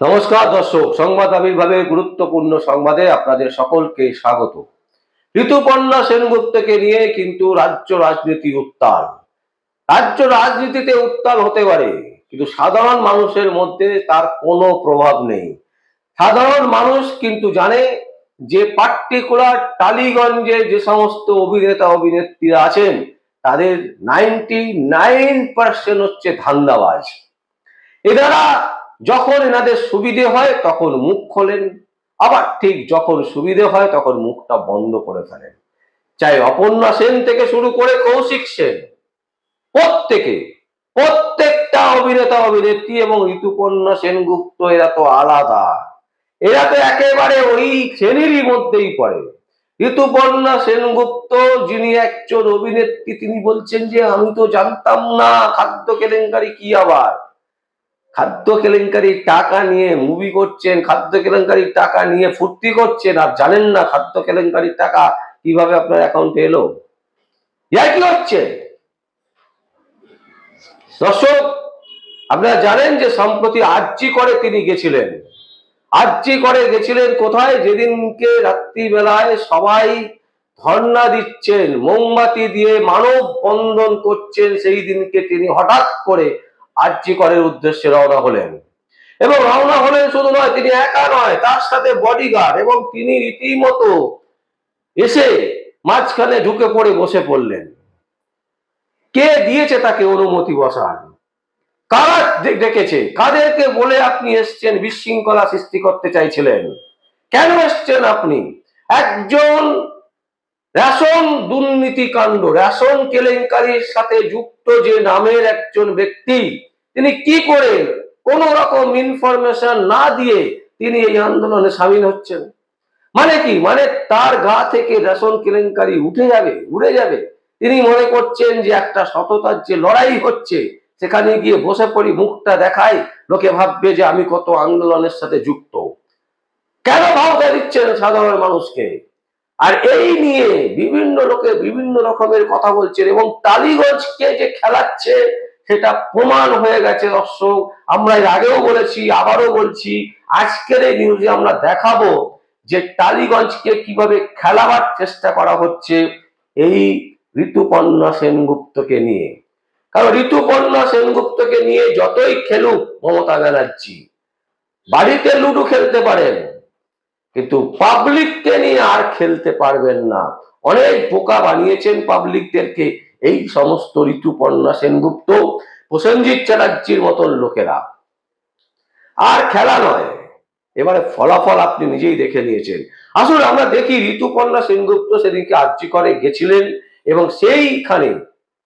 নমস্কার দর্শক, সংবাদ আবির্ভাবের গুরুত্বপূর্ণ সংবাদে আপনাদের সকলকে স্বাগত। ঋতুপর্ণা সেনগুপ্তকে নিয়ে কিন্তু রাজ্য রাজনীতি উত্তাল। রাজ্য রাজনীতিতে উত্তাল হতে পারে, কিন্তু সাধারণ মানুষের মধ্যে তার কোনো প্রভাব নেই। সাধারণ মানুষ কিন্তু জানে যে পার্টিকুলার টালিগঞ্জে যে সমস্ত অভিনেতা, অভিনেত্রীরা আছেন, তাদের নাইনটি নাইন পার্সেন্ট হচ্ছে ধান্দাবাজ। এনারা যখন এনাদের সুবিধে হয় তখন মুখ খোলেন। আবার ঠিক যখন সুবিধে হয় তখন মুখটা বন্ধ করে ফেলেন। চাই অপর্ণা সেন থেকে শুরু করে কৌশিক সেন। প্রত্যেকে, প্রত্যেকটা অভিনেতা, অভিনেত্রী এবং ঋতুপর্ণা সেনগুপ্ত, এরা তো আলাদা। এরা তো একেবারে ওই শ্রেণীরই মধ্যেই পড়ে। ঋতুপর্ণা সেনগুপ্ত, যিনি একজন অভিনেত্রী, তিনি বলছেন যে, আমি তো জানতাম না, খাদ্য কেলেঙ্কারি কি আবার? খাদ্য কেলেঙ্কারির টাকা নিয়ে মুভি করছেন, খাদ্য কেলেঙ্কারির টাকা নিয়ে ফুর্তি করছেন, আর জানেন না খাদ্য কেলেঙ্কারির টাকা কীভাবে আপনার অ্যাকাউন্টে এলো? কি হচ্ছে? দর্শক, আপনারা জানেন যে সম্প্রতি আর্জি করে তিনি গেছিলেন। আর্জি করে গেছিলেন কোথায়? যেদিনকে রাত্রিবেলায় সবাই ধর্ণা দিচ্ছেন, মোমবাতি দিয়ে মানব বন্ধন করছেন, সেই দিনকে তিনি হঠাৎ করে আর্জি করের উদ্দেশ্যে রওনা হলেন। এবং রওনা হলেন শুধু নয়, তিনি একা নয়, তার সাথে বডিগার্ড এবং তিনি রীতিমতো এসে মাঝখানে ঢুকে পড়ে বসে পড়লেন। কে দিয়েছে তাকে অনুমতি বসার? কারা ডেকেছে? কাদেরকে বলে আপনি এসছেন, বিশৃঙ্খলা সৃষ্টি করতে চাইছিলেন? কেন এসছেন আপনি? একজন রেশন দুর্নীতি কাণ্ড, রেশন কেলেঙ্কারির সাথে যুক্ত যে নামের একজন ব্যক্তি, তিনি কি করে কোন রকম ইনফরমেশন না দিয়ে তিনি এই আন্দোলনে সামিল হচ্ছেন? মানে কি? মানে তার গা থেকে রেশন কেলেঙ্কারি উঠে যাবে, উড়ে যাবে। তিনি মনে করছেন যে একটা সততার যে লড়াই হচ্ছে, সেখানে গিয়ে বসে পড়ি, মুখটা দেখাই, লোকে ভাববে যে আমি কত আন্দোলনের সাথে যুক্ত। কেন ভাবতে দিচ্ছেন সাধারণ মানুষকে? আর এই নিয়ে বিভিন্ন লোকে বিভিন্ন রকমের কথা বলছেন এবং টালিগঞ্জকে যে খেলাচ্ছে, সেটা প্রমাণ হয়ে গেছে দর্শক। আমরা এর আগেও বলেছি, আবারও বলছি, আজকের এই নিউজে আমরা দেখাবো যে টালিগঞ্জকে কীভাবে খেলাবার চেষ্টা করা হচ্ছে এই ঋতুপর্ণা সেনগুপ্তকে নিয়ে। কারণ ঋতুপর্ণা সেনগুপ্তকে নিয়ে যতই খেলুক মমতা ব্যানার্জি, বাড়িতে লুডো খেলতে পারেন কিন্তু পাবলিককে নিয়ে আর খেলতে পারবেন না। অনেক বোকা বানিয়েছেন পাবলিকদেরকে এই সমস্ত ঋতুপর্ণা সেনগুপ্ত, প্রসেনজিৎ চ্যাটার্জির মতন লোকেরা। আর খেলা নয়। এবারে ফলাফল আপনি নিজেই দেখে নিয়েছেন। আসলে আমরা দেখি ঋতুপর্ণা সেনগুপ্ত সেদিনকে আর্জি করে গেছিলেন এবং সেইখানে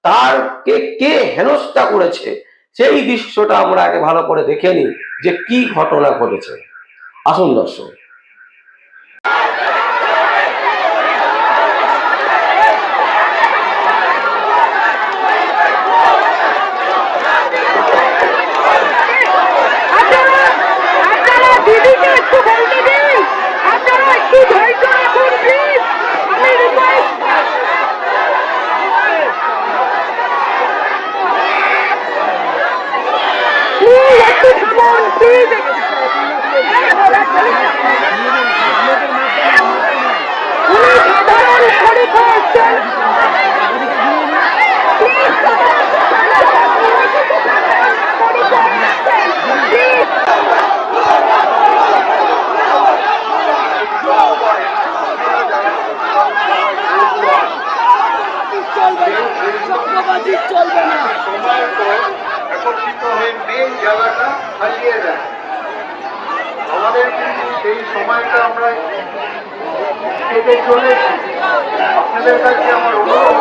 তার কে কে হেনস্থা করেছে, সেই দৃশ্যটা আমরা আগে ভালো করে দেখে নিই যে কি ঘটনা ঘটেছে। আসুন দর্শক। দিদিকে একটু বলতে দিন। আপনারা একটু হয়ে মেন জায়গাটা হারিয়ে দেয় আমাদের কিন্তু সেই সময়টা আমরা কেটে চলেছি। আপনাদের কাছে আমার অনুরোধ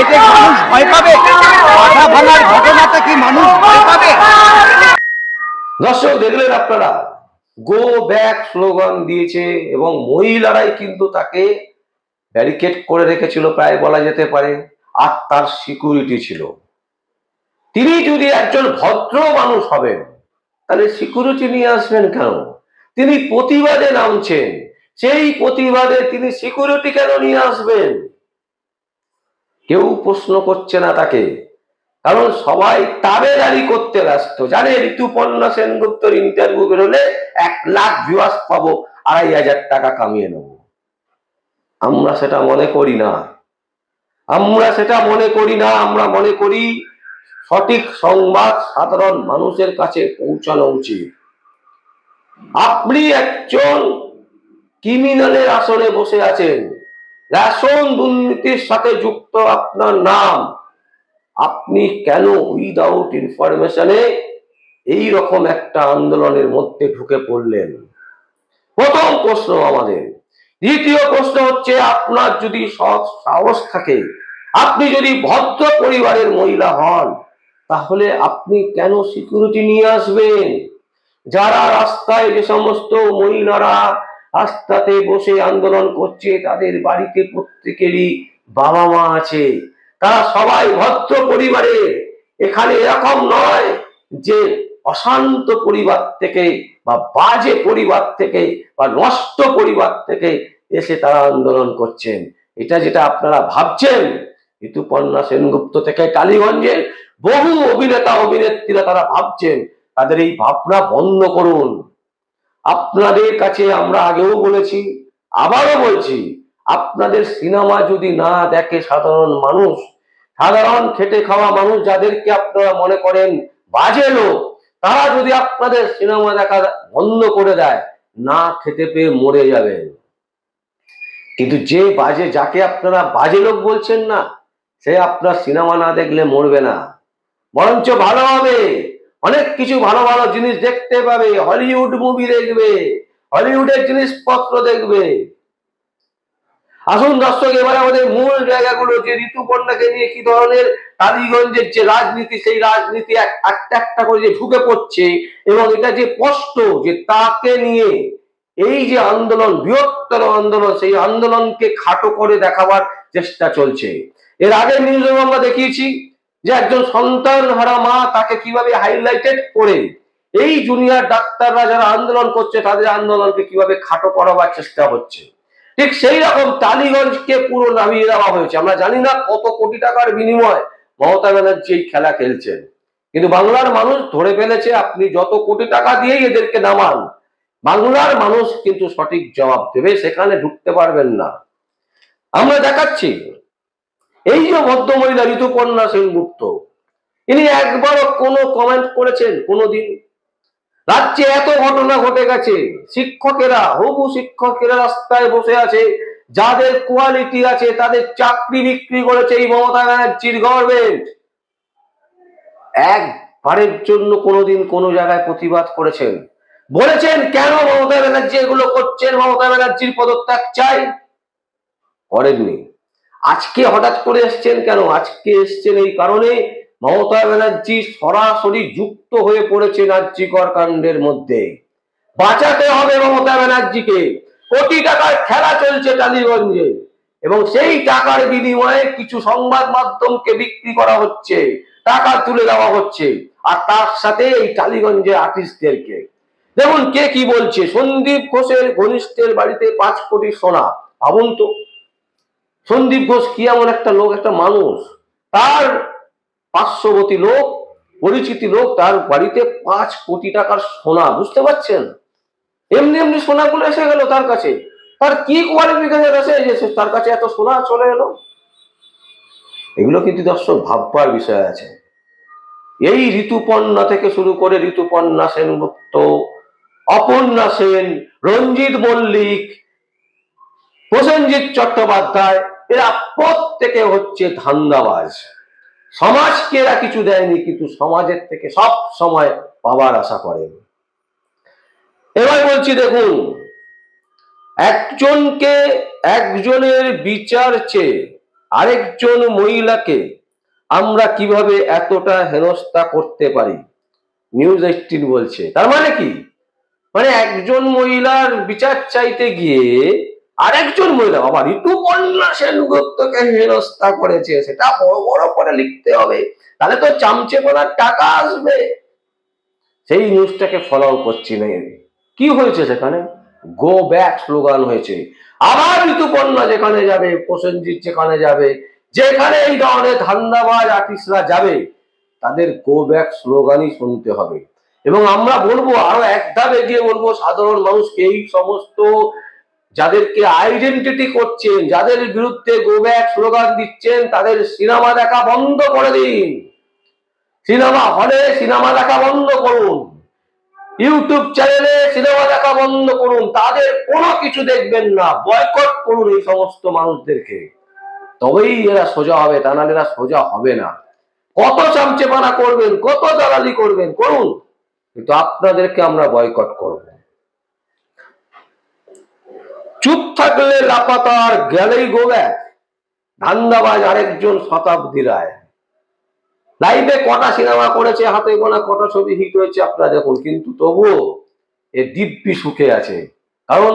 এতে মানুষ ভয় পাবে মাথা ভাঙার কি মানুষ ভয় পাবে দর্শক, দেখলেন আপনারা গো ব্যাক স্লোগান দিয়েছে এবং মহিলারাই কিন্তু তাকে ব্যারিকেড করে রেখেছিল, প্রায় বলা যেতে পারে, আর তার সিকিউরিটি ছিল। তিনি যদি একজন ভদ্র মানুষ হবেন, তাহলে সিকিউরিটি নিয়ে আসবেন কেন? তিনি প্রতিবাদে নামছেন। সেই প্রতিবাদে তিনি সিকিউরিটি কেন নিয়ে আসবেন? কেউ প্রশ্ন করছে না তাকে। কারণ সবাই তাবেদারি করতে ব্যস্ত। জানে ঋতুপর্ণা সেনগুপ্তর ইন্টারভিউ বেরোলে এক লাখ ভিউয়ার্স পাবো, আড়াই হাজার টাকা কামিয়ে নেব। আমরা সেটা মনে করি না। আমরা সেটা মনে করি না, আমরা মনে করি সঠিক সংবাদ সাধারণ মানুষের কাছে পৌঁছানো উচিত। আপনি একজন ক্রিমিনালের আসনে বসে আছেন। রেশন দুর্নীতির সাথে যুক্ত আপনার নাম। আপনি কেন উইদাউট ইনফরমেশনে এই রকম একটা আন্দোলনের মধ্যে ঢুকে পড়লেন? প্রথম প্রশ্ন আমাদের। দ্বিতীয় প্রশ্ন হচ্ছে, আপনার যদি সৎ সাহস থাকে, আপনি যদি ভদ্র পরিবারের মহিলা হন তাহলে আপনি কেন সিকিউরিটি নিয়ে আসবেন? যারা রাস্তায় যে সমস্ত মহিলারা রাস্তাতে বসে আন্দোলন করছে, তাদের বাড়িতে প্রত্যেকেরই বাবা মা আছে। তারা সবাই ভদ্র পরিবারে এখানে এরকম নয় যে অশান্ত পরিবার থেকে বা বাজে পরিবার থেকে বা নষ্ট পরিবার থেকে এসে তারা আন্দোলন করছেন। এটা যেটা আপনারা ভাবছেন ঋতুপর্ণা সেনগুপ্ত থেকে টালিগঞ্জের বহু অভিনেতা, অভিনেত্রীরা তারা ভাবছেন, তাদের এই ভাবনা বন্ধ করুন। আপনাদের কাছে আমরা আগেও বলেছি, আবারও বলছি, আপনাদের সিনেমা যদি না দেখে সাধারণ মানুষ, সাধারণ খেটে খাওয়া মানুষ যাদেরকে আপনারা মনে করেন বাজে লোক, তারা যদি আপনাদের সিনেমা দেখা বন্ধ করে দেয়, না খেতে পেয়ে মরে যাবেন। কিন্তু যে বাজে, যাকে আপনারা বাজে লোক বলছেন না, সে আপনার সিনেমা না দেখলে মরবে না। বরঞ্চ ভালো হবে। অনেক কিছু ভালো ভালো জিনিস দেখতে পাবে। হলিউড মুভি দেখবে। হলিউডের জিনিসপত্র দেখবে। আসুন দর্শক, এবার আমাদের মূল জায়গাগুলো, যে ঋতুপর্ণাকে নিয়ে কি ধরনের টালিগঞ্জের যে রাজনীতি, সেই রাজনীতি এক- একটা একটা করে যে ঢুকে পড়ছে এবং এটা যে স্পষ্ট যে তাকে নিয়ে এই যে আন্দোলন, বৃহত্তর আন্দোলন, সেই আন্দোলনকে খাটো করে দেখাবার চেষ্টা চলছে। এর আগে নিউজে আমরা দেখিয়েছি যে একজন সন্তান হারা মা তাকে কীভাবে হাইলাইটেড করে, এই জুনিয়র ডাক্তাররা যারা আন্দোলন করছে, তাদের আন্দোলনকে কীভাবে খাটো করাবার চেষ্টা হচ্ছে। ঠিক সেই রকম টালিগঞ্জকে পুরো নামিয়ে দেওয়া হয়েছে। আমরা জানি না কত কোটি টাকার বিনিময় মমতা ব্যানার্জি এই খেলা খেলছেন। কিন্তু বাংলার মানুষ ধরে ফেলেছে, আপনি যত কোটি টাকা দিয়েই এদেরকে নামান, বাংলার মানুষ কিন্তু সঠিক জবাব দেবে, সেখানে ঢুকতে পারবেন না। আমরা দেখাচ্ছি এই যে ভদ্রমহিলা ঋতুপর্ণা সেনগুপ্ত, ইনি একবারও কোনো কমেন্ট করেছেন কোনোদিন? রাজ্যে এত ঘটনা ঘটে গেছে, শিক্ষকেরা, হবু শিক্ষকেরা রাস্তায় বসে আছে, যাদের কোয়ালিটি আছে, তাদের চাকরি বিক্রি করেছে এই মমতা ব্যানার্জির গভর্নমেন্ট একবারের জন্য কোনোদিন কোনো জায়গায় প্রতিবাদ করেছেন। বলেছেন, কেন মমতা ব্যানার্জি এগুলো করছেন? মমতা ব্যানার্জির পদত্যাগ চাই? করেননি। আজকে হঠাৎ করে এসছেন কেন? আজকে এসছেন এই কারণে মমতা ব্যানার্জি সরাসরি যুক্ত হয়ে পড়েছে রাজ্যিকর কাণ্ডের মধ্যে। বাঁচাতে হবে মমতা ব্যানার্জিকে। কোটি টাকার খেলা চলছে টালিগঞ্জে এবং সেই টাকার বিনিময়ে কিছু সংবাদ মাধ্যমকে বিক্রি করা হচ্ছে, টাকা তুলে দেওয়া হচ্ছে, আর তার সাথে এই টালিগঞ্জের আর্টিস্টদেরকে। দেখুন কে কি বলছে? সন্দীপ ঘোষের ঘনিষ্ঠের বাড়িতে পাঁচ কোটি সোনা। ভাবুন তো। সন্দীপ ঘোষ কি এমন একটা লোক, একটা মানুষ? তার পার্শ্ববর্তী লোক, পরিচিতি লোক, তার বাড়িতে পাঁচ কোটি টাকার সোনা, বুঝতে পারছেন? এমনি এমনি সোনাগুলো এসে গেল তার কাছে। তার কি কোয়ালিফিকেশন আছে যে তার কাছে এত সোনা চলে এলো? এগুলো কিন্তু দর্শক ভাববার বিষয় আছে। এই ঋতুপর্ণা থেকে শুরু করে ঋতুপর্ণা সেনগুপ্ত, অপর্ণা সেন, রঞ্জিত মল্লিক, প্রসেনজিৎ চট্টোপাধ্যায় এরা প্রত্যেকে হচ্ছে ধান্দাবাজ। সমাজকে এরা কিছু দেয়নি, কিন্তু সমাজের থেকে সব সময় পাওয়ার আশা করেন। এবার বলছি দেখুন, একজনকে একজনের বিচার চেয়ে আরেকজন মহিলাকে আমরা কীভাবে এতটা হেনস্থা করতে পারি? নিউজ এইটিন বলছে। তার মানে কি? মানে একজন মহিলার বিচার চাইতে গিয়ে আরেকজন মহিলা, বাবা, ঋতুপর্ণা সেনগুপ্তকে হেনস্থা করেছে, সেটা বড় বড় করে লিখতে হবে। তাহলে তো চামচে করার টাকা আসবে। সেই নিউজটাকে ফলো করছি না কি হয়েছে সেখানে? গো ব্যাক স্লোগান হয়েছে। আবার ঋতুপর্ণা যেখানে যাবে, প্রসেনজিৎ যেখানে যাবে, যেখানে এই ধরনের ধান্দাবাজ আর্টিস্টরা যাবে, তাদের গো ব্যাক স্লোগানই শুনতে হবে। এবং আমরা বলব, আরও এক ধাপ এগিয়ে বলব, সাধারণ মানুষকে এই সমস্ত যাদেরকে আইডেন্টিটি করছেন, যাদের বিরুদ্ধে গো ব্যাক স্লোগান দিচ্ছেন, তাদের সিনেমা দেখা বন্ধ করে দিন। সিনেমা হলে সিনেমা দেখা বন্ধ করুন। ইউটিউব চ্যানেলে সিনেমা দেখা বন্ধ করুন। তাদের কোনো কিছু দেখবেন না। বয়কট করুন এই সমস্ত মানুষদেরকে। তবেই এরা সোজা হবে, তা নাহলে এরা সোজা হবে না। কত চামচেপানা করবেন, কত দালালি করবেন, করুন। কিন্তু আপনাদেরকে আমরা বয়কট করব। চুপ থাকলে লাপাতার গেলেই গোব্যাক ধান্দাবাজ আরেকজন শতাব্দী রায়। লাইভে কটা সিনেমা করেছে, হাতে গোনা কটা ছবি হিট হয়েছে আপনারা দেখুন, কিন্তু তবুও এ দিব্যি সুখে আছে। কারণ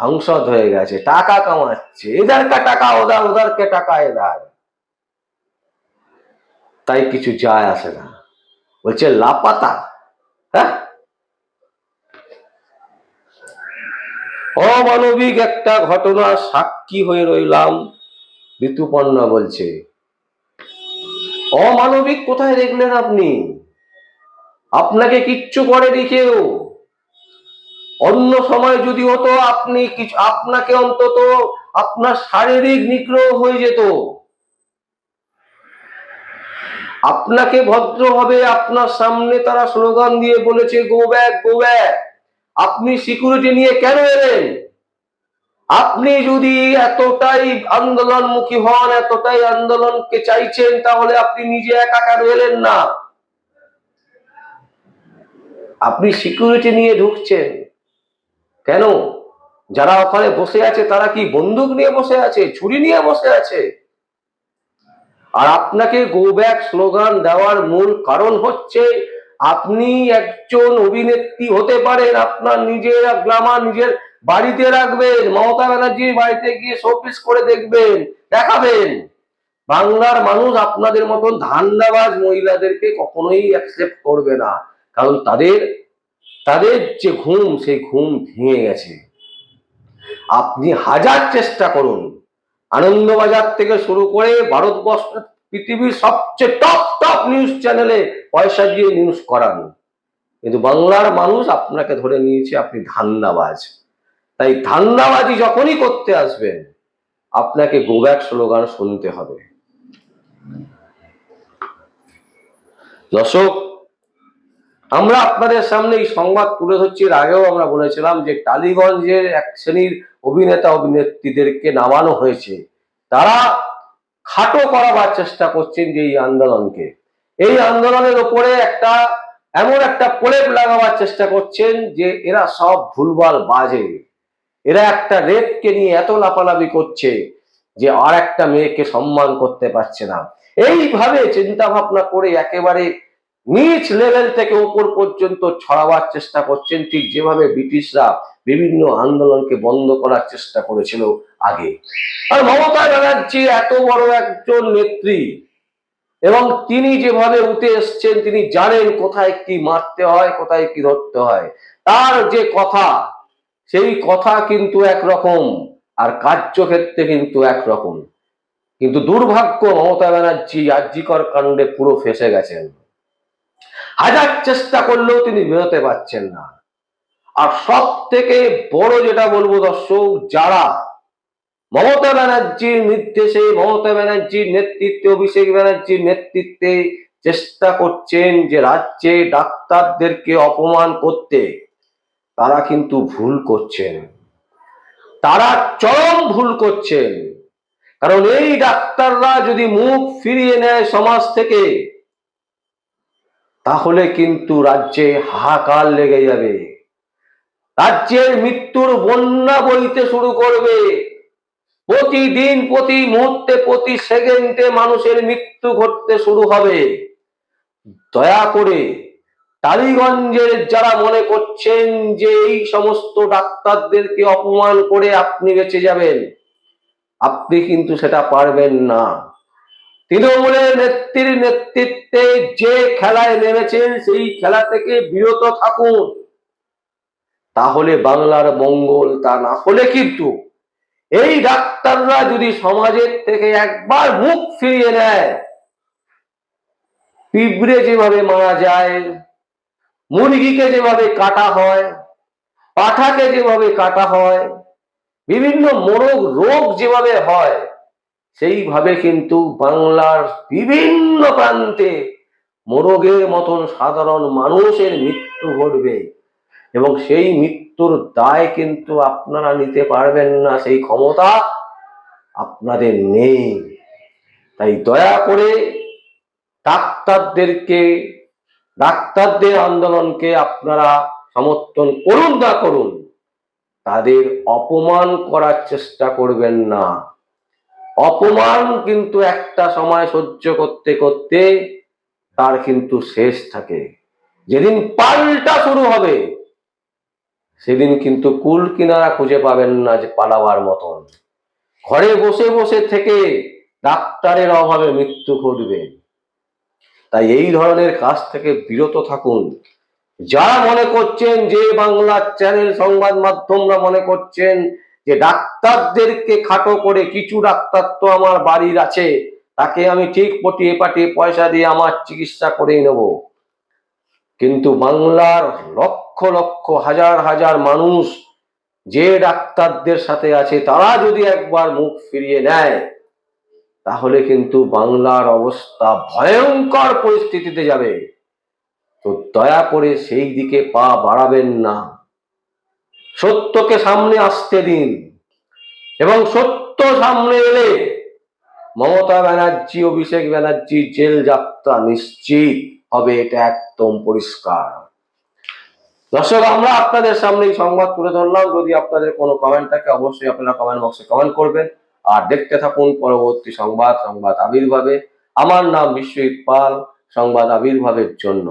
সংসদ হয়ে গেছে, টাকা কামাচ্ছে এদারকা টাকা ওদার ওদারকে টাকা এদার তাই কিছু যায় আসে না। বলছে লাপাতা হ্যাঁ? অমানবিক একটা ঘটনা সাক্ষী হয়ে রইলাম। ঋতুপর্ণা বলছে, অমানবিক কোথায় দেখলেন আপনি? আপনাকে কিচ্ছু করেনি কেউ। অন্য সময় যদি হতো আপনি কিছু, আপনাকে অন্তত আপনার শারীরিক নিগ্রহ হয়ে যেত। আপনাকে ভদ্রভাবে আপনার সামনে তারা স্লোগান দিয়ে বলেছে, গো ব্যাক গো ব্যাক। আপনি সিকিউরিটি নিয়ে কেন এলেন? আপনি যদি এতটাই আন্দোলনমুখী হন, এতটাই আন্দোলনকে চাইছেন, তাহলে আপনি নিজে একা কেন এলেন না? আপনি সিকিউরিটি নিয়ে ঢুকছেন। কেন? যারা ওখানে বসে আছে, তারা কি বন্দুক নিয়ে বসে আছে, ছুরি নিয়ে বসে আছে? আর আপনাকে গো ব্যাক স্লোগান দেওয়ার মূল কারণ হচ্ছে আপনি একজন অভিনেত্রী হতে পারেন, আপনার নিজের গ্লামার নিজের বাড়িতে রাখবেন, মমতা ব্যানার্জির বাড়িতে গিয়ে শোপিস করে দেখবেন, দেখাবেন। বাংলার মানুষ আপনাদের মতন ধান্দাবাজ মহিলাদেরকে কখনোই অ্যাকসেপ্ট করবে না, কারণ তাদের তাদের যে ঘুম, সেই ঘুম ভেঙে গেছে। আপনি হাজার চেষ্টা করুন, আনন্দবাজার থেকে শুরু করে ভারতবর্ষ পৃথিবীর সবচেয়ে টপ টপ নিউজ চ্যানেলে পয়সা দিয়ে নিউজ করান। কিন্তু বাংলার মানুষ আপনাকে ধরে নিয়েছে, আপনি ধান্দাবাজ। তাই ধান্দাবাজি যখনই করতে আসবেন, আপনাকে গোব্যাক স্লোগান শুনতে হবে। দর্শক, আমরা আপনাদের সামনে এই সংবাদ তুলে ধরছি। এর আগেও আমরা বলেছিলাম যে টালিগঞ্জের এক শ্রেণির অভিনেতা, অভিনেত্রীদেরকে নামানো হয়েছে। তারা খাটো করাবার চেষ্টা করছেন যে এই আন্দোলনকে। এই আন্দোলনের উপরে একটা, এমন একটা প্রলেপ লাগাবার চেষ্টা করছেন যে এরা সব ভুলভাল বাজে। এরা একটা রেপকে নিয়ে এত লাফালাফি করছে যে আর একটা মেয়েকে সম্মান করতে পারছে না। এইভাবে চিন্তা ভাবনা করে একেবারে নিচ লেভেল থেকে উপর পর্যন্ত ছড়াবার চেষ্টা করছেন। ঠিক যেভাবে ব্রিটিশরা বিভিন্ন আন্দোলনকে বন্ধ করার চেষ্টা করেছিল আগে। আর মমতা ব্যানার্জি এত বড় একজন নেত্রী, এবং তিনি যেভাবে উঠে এসছেন, তিনি জানেন কোথায় কি মারতে হয়, কোথায় কি ধরতে হয়। তার যে কথা, সেই কথা কিন্তু একরকম, আর কার্যক্ষেত্রে কিন্তু একরকম। কিন্তু দুর্ভাগ্য, মমতা ব্যানার্জি আর্যিকর কাণ্ডে পুরো ফেসে গেছেন। হাজার চেষ্টা করলেও তিনি বেরোতে পারছেন না। আর সব থেকে বড় যেটা বলব দর্শক, যারা মমতা ব্যানার্জির নির্দেশে মমতা ব্যানার্জির নেতৃত্বে অভিষেক ব্যানার্জির নেতৃত্বে চেষ্টা করছেন যে রাজ্যে ডাক্তারদেরকে অপমান করতে। তারা কিন্তু ভুল করছেন। তারা চরম ভুল করছেন। কারণ এই ডাক্তাররা যদি মুখ ফিরিয়ে নেয় সমাজ থেকে, তাহলে কিন্তু রাজ্যে হাহাকার লেগে যাবে। রাজ্যের মৃত্যুর বন্যা বইতে শুরু করবে। প্রতিদিন, প্রতি মুহূর্তে, প্রতি সেকেন্ডে মানুষের মৃত্যু ঘটতে শুরু হবে। দয়া করে টালিগঞ্জের যারা মনে করছেন যে এই সমস্ত ডাক্তারদেরকে অপমান করে আপনি বেঁচে যাবেন, আপনি কিন্তু সেটা পারবেন না। তৃণমূলের নেত্রীর নেতৃত্বে যে খেলায় নেমেছেন, সেই খেলা থেকে বিরত থাকুন। তাহলে বাংলার মঙ্গল তা না হলে কিন্তু এই ডাক্তাররা যদি সমাজের থেকে একবার মুখ ফিরিয়ে নেয়, পিঁপড়ে যেভাবে মারা যায়, মুরগিকে যেভাবে কাটা হয়, পাঠাকে যেভাবে কাটা হয়, বিভিন্ন মোরগ রোগ যেভাবে হয়, সেইভাবে কিন্তু বাংলার বিভিন্ন প্রান্তে মোরগের মতন সাধারণ মানুষের মৃত্যু ঘটবে। এবং সেই মৃত্যুর দায় কিন্তু আপনারা নিতে পারবেন না, সেই ক্ষমতা আপনাদের নেই। তাই দয়া করে ডাক্তারদেরকে, ডাক্তারদের আন্দোলনকে আপনারা সমর্থন করুন না করুন, তাদের অপমান করার চেষ্টা করবেন না। অপমান কিন্তু একটা সময় সহ্য করতে করতে তার কিন্তু শেষ থাকে। যেদিন পাল্টা শুরু হবে সেদিন কিন্তু কুল কিনারা খুঁজে পাবেন না যে পালাবার মতন। ঘরে বসে বসে থেকে ডাক্তারের অভাবে মৃত্যু ঘটবে। তাই এই ধরনের কাজ থেকে বিরত থাকুন। যারা মনে করছেন যে বাংলা চ্যানেল সংবাদ মাধ্যমরা মনে করছেন যে ডাক্তারদেরকে খাটো করে কিছু ডাক্তার তো আমার বাড়ির আছে, তাকে আমি ঠিক পটিয়ে পাঠিয়ে পয়সা দিয়ে আমার চিকিৎসা করেই নেব। কিন্তু বাংলার লক্ষ লক্ষ, হাজার হাজার মানুষ যে ডাক্তারদের সাথে আছে, তারা যদি একবার মুখ ফিরিয়ে নেয়, তাহলে কিন্তু বাংলার অবস্থা ভয়ঙ্কর পরিস্থিতিতে যাবে। তো দয়া করে সেই দিকে পা বাড়াবেন না। সত্যকে সামনে আসতে দিন এবং সত্য সামনে এলে মমতা ব্যানার্জি, অভিষেক ব্যানার্জি জেল যাত্রা নিশ্চিত। হবে এটা একদম পরিষ্কার। দর্শক, আমরা আপনাদের সামনে সংবাদ তুলে ধরলাম। যদি আপনাদের কোনো কমেন্ট থাকে, অবশ্যই আপনারা কমেন্ট বক্সে কমেন্ট করবেন। আর দেখতে থাকুন পরবর্তী সংবাদ সংবাদ আবির্ভাবে। আমার নাম বিশ্বজিৎ পাল, সংবাদ আবির্ভাবের জন্য।